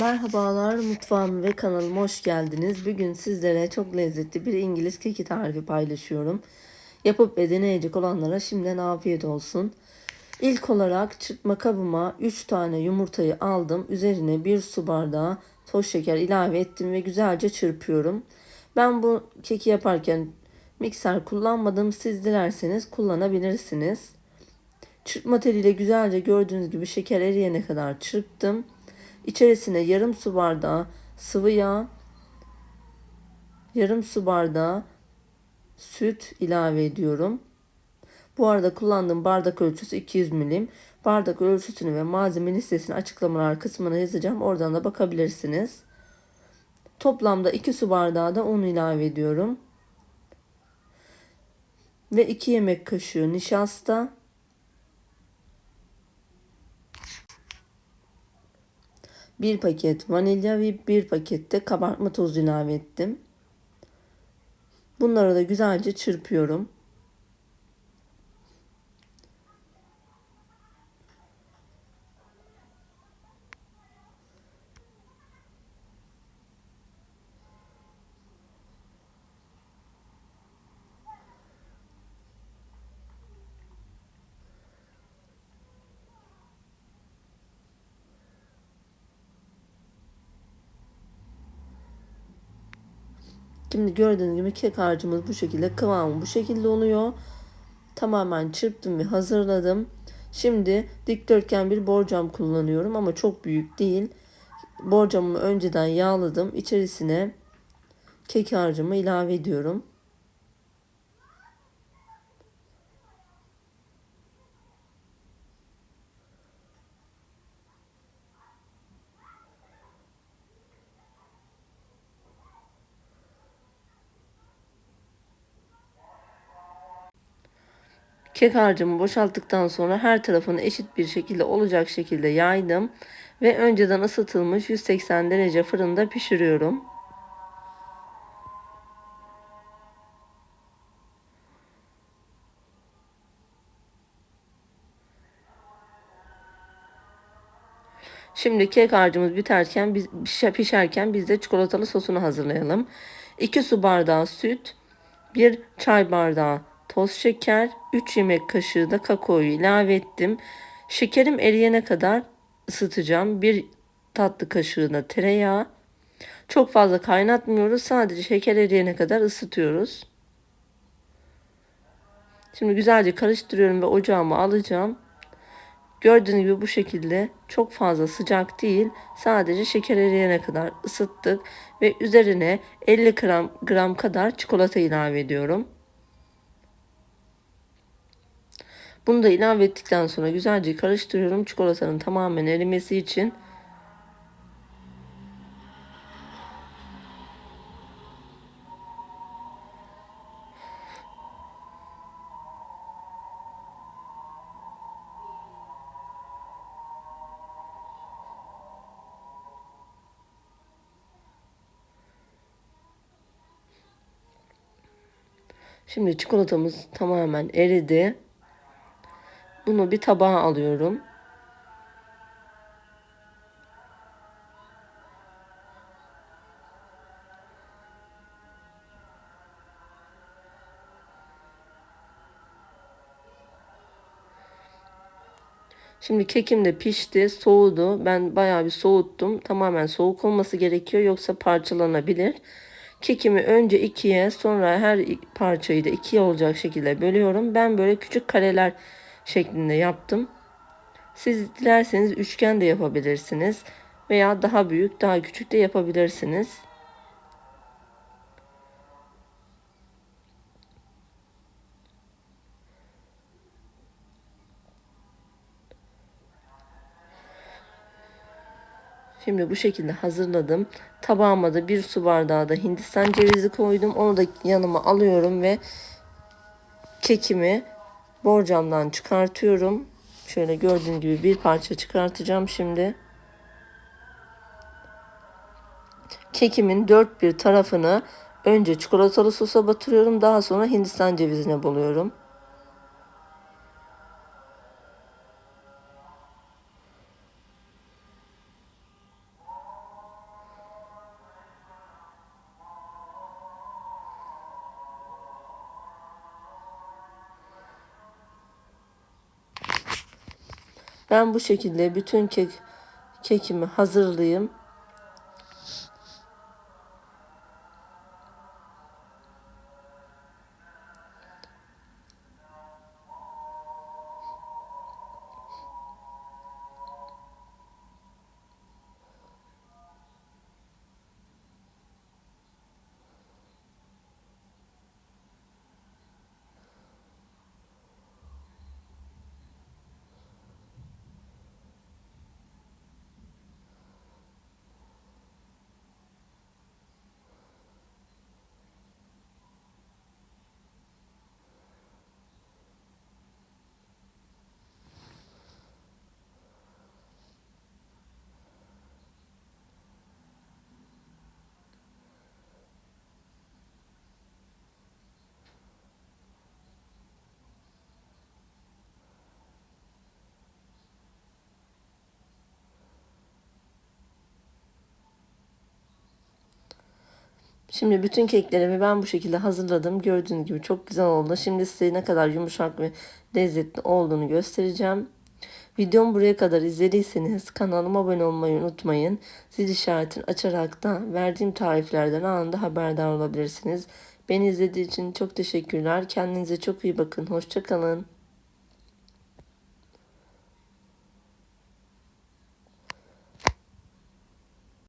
Merhabalar mutfağım ve kanalıma hoş geldiniz. Bugün sizlere çok lezzetli bir İngiliz keki tarifi paylaşıyorum. Yapıp ve deneyecek olanlara şimdiden afiyet olsun. İlk olarak çırpma kabıma 3 tane yumurtayı aldım. Üzerine 1 su bardağı toz şeker ilave ettim ve güzelce çırpıyorum. Ben bu keki yaparken mikser kullanmadım. Siz dilerseniz kullanabilirsiniz. Çırpma teliyle güzelce gördüğünüz gibi şeker eriyene kadar çırptım. İçerisine yarım su bardağı sıvı yağ, yarım su bardağı süt ilave ediyorum. Bu arada kullandığım bardak ölçüsü 200 milim. Bardak ölçüsünü ve malzeme listesini açıklamalar kısmına yazacağım. Oradan da bakabilirsiniz. Toplamda 2 su bardağı da un ilave ediyorum. Ve 2 yemek kaşığı nişasta. Bir paket vanilya ve bir paket de kabartma tozu ilave ettim. Bunları da güzelce çırpıyorum. Şimdi gördüğünüz gibi kek harcımız bu şekilde kıvamı bu şekilde oluyor. Tamamen çırptım ve hazırladım. Şimdi dikdörtgen bir borcam kullanıyorum ama çok büyük değil. Borcamımı önceden yağladım. İçerisine kek harcımı ilave ediyorum. Kek harcımı boşalttıktan sonra her tarafını eşit bir şekilde olacak şekilde yaydım ve önceden ısıtılmış 180 derece fırında pişiriyorum. Şimdi kek harcımız biterken biz pişerken biz de çikolatalı sosunu hazırlayalım. 2 su bardağı süt, 1 çay bardağı toz şeker, 3 yemek kaşığı da kakaoyu ilave ettim. Şekerim eriyene kadar ısıtacağım. 1 tatlı kaşığı da tereyağı. Çok fazla kaynatmıyoruz. Sadece şeker eriyene kadar ısıtıyoruz. Şimdi güzelce karıştırıyorum ve ocağıma alacağım. Gördüğünüz gibi bu şekilde çok fazla sıcak değil. Sadece şeker eriyene kadar ısıttık ve üzerine 50 gram, gram kadar çikolata ilave ediyorum. Bunu da ilave ettikten sonra güzelce karıştırıyorum. Çikolatanın tamamen erimesi için. Şimdi çikolatamız tamamen eridi. Bunu bir tabağa alıyorum. Şimdi kekim de pişti, soğudu. Ben bayağı bir soğuttum. Tamamen soğuk olması gerekiyor yoksa parçalanabilir. Kekimi önce ikiye, sonra her parçayı da ikiye olacak şekilde bölüyorum. Ben böyle küçük kareler şeklinde yaptım. Siz dilerseniz üçgen de yapabilirsiniz veya daha büyük, daha küçük de yapabilirsiniz. Şimdi bu şekilde hazırladım. Tabağıma da bir su bardağı da hindistan cevizi koydum. Onu da yanıma alıyorum ve kekimi borcamdan çıkartıyorum. Şöyle gördüğün gibi bir parça çıkartacağım şimdi. Kekimin dört bir tarafını önce çikolatalı sosa batırıyorum. Daha sonra hindistan cevizine buluyorum. Ben bu şekilde bütün kek kekimi hazırlayayım. Şimdi bütün keklerimi ben bu şekilde hazırladım. Gördüğünüz gibi çok güzel oldu. Şimdi size ne kadar yumuşak ve lezzetli olduğunu göstereceğim. Videomu buraya kadar izlediyseniz kanalıma abone olmayı unutmayın. Zil işaretini açarak da verdiğim tariflerden anında haberdar olabilirsiniz. Beni izlediğiniz için çok teşekkürler. Kendinize çok iyi bakın. Hoşçakalın.